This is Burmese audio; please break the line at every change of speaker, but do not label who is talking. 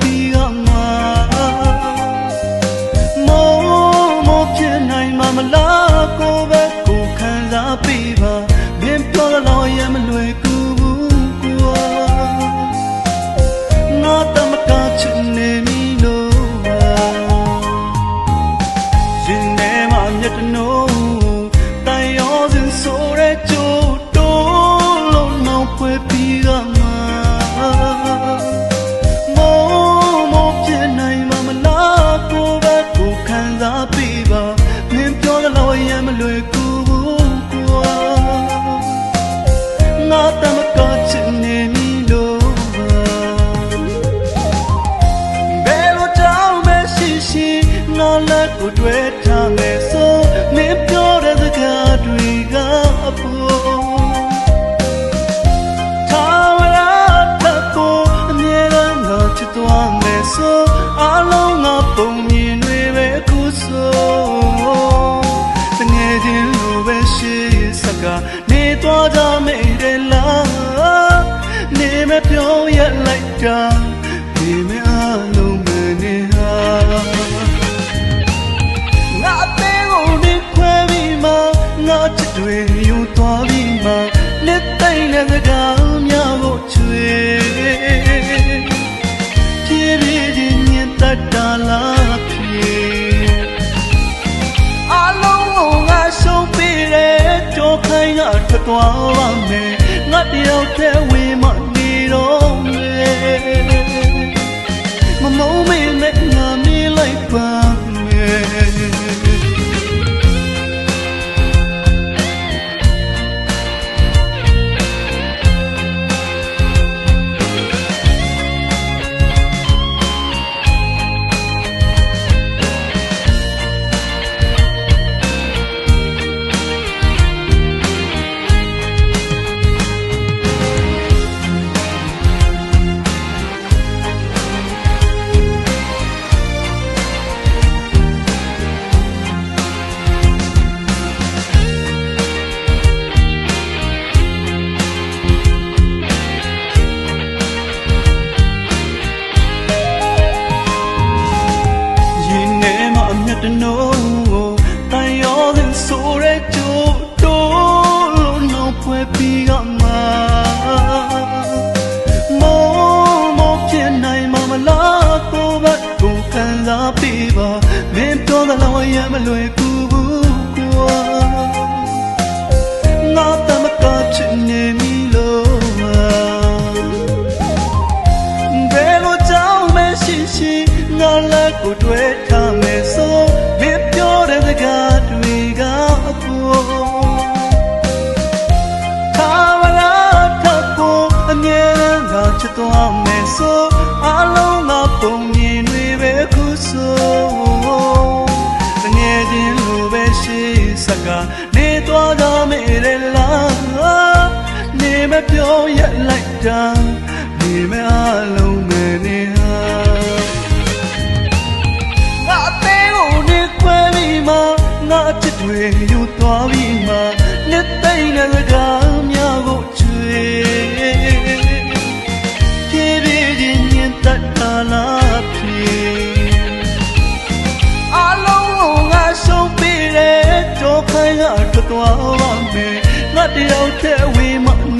ပြီးကမှာမောမောဖြစ်နိုင်မှာမလားကိုပဲ နောက် တာဒီမအလုံးမနေဟာငါအသေးကိုနေခွဲပြီးမှငါချစ်တွေယူသွားပြီးမှလက်သိမ့်တဲ့စကားများကိုချွေဖြည်းဖြည်းချင်းညင်တတ်တာလားဖြည်းအလုံးကိုငါရှုံးပေးတဲ့ကြောခိုင်းကထွက်သွားပါမယ်ငါတယောက်တည်း သလားရမလွယ်ကူဘူးကွာငါတမကချင်နေမီလို့ပါဘယ်လိုကြောင့်မရှိရှိငါလက်ကိုတွေ့ထားမယ်ဆိုမင်းပြောတဲ့စကားတွေကအဖို့ခါမလားထပ်ကိုအမြဲတမ်းငါချစ်သွားမယ်ဆိုအလုံးငါပုံမြင်တွေပဲခုဆို ကားနေသွားကြမေရလားနေမပြောရလိုက်တာနေမအလုံးမနေ သွားပါမယ်ငါတယောက်တည်းဝေးမ